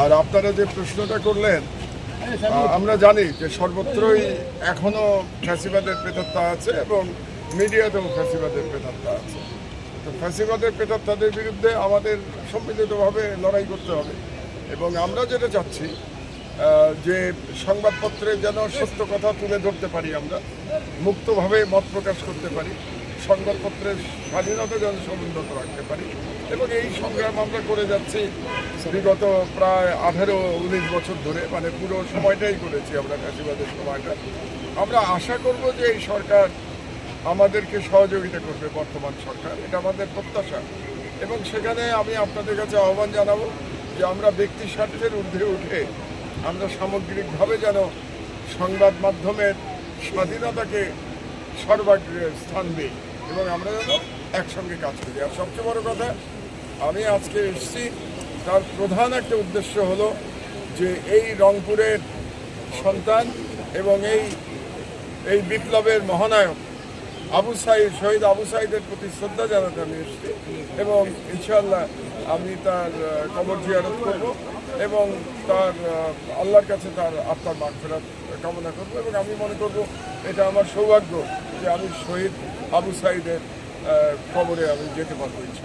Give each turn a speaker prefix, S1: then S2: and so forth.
S1: আর আপনারা যে প্রশ্নটা করলেন আমরা জানি যে সর্বত্রই এখনও ফ্যাসিবাদের প্রেতাত্মা আছে এবং মিডিয়াতেও ফ্যাসিবাদের প্রেতাত্মা আছে। তো ফ্যাসিবাদের প্রেতাত্মাদের বিরুদ্ধে আমাদের সম্মিলিতভাবে লড়াই করতে হবে এবং আমরা যেটা চাচ্ছি যে সংবাদপত্রে যেন সত্য কথা তুলে ধরতে পারি আমরা, মুক্তভাবে মত প্রকাশ করতে পারি। সংবাদপত্রের স্বাধীনতা যেন সমুন্নত রাখতে পারি। এবং এই সংগ্রাম আমরা করে যাচ্ছি বিগত প্রায় আঠেরো, উনিশ বছর ধরে। মানে পুরো সময়টাই করেছি আমরা ফ্যাসিবাদের সময়টা। আমরা আশা করব যে এই সরকার আমাদেরকে সহযোগিতা করবে, বর্তমান সরকার। এটা আমাদের প্রত্যাশা। এবং সেখানে আমি আপনাদের কাছে আহ্বান জানাব যে আমরা ব্যক্তি স্বার্থের ঊর্ধ্বে উঠে আমরা সামগ্রিকভাবে যেন সংবাদ মাধ্যমের স্বাধীনতাকে সর্বাগ্রে স্থান দিই। এবং আমরা যেন একসঙ্গে কাজ করি। আর সবচেয়ে বড় কথা, আমি আজকে এসেছি, তার প্রধান একটা উদ্দেশ্য হলো যে এই রংপুরের সন্তান এবং এই এই বিপ্লবের মহানায়ক আবু সাইদ, শহীদ আবু সাইদের প্রতি শ্রদ্ধা জানাতে আমি এসেছি এবং ইনশাআল্লাহ আমি তার কবর জিয়ারত করব এবং তার আল্লাহর কাছে তার আত্মার মাগফেরাত কামনা করব এবং আমি মনে করব এটা আমার সৌভাগ্য। যে আমি শহীদ আবু সাইদের খবরে আমি যেতে পারব ইনশাআল্লাহ।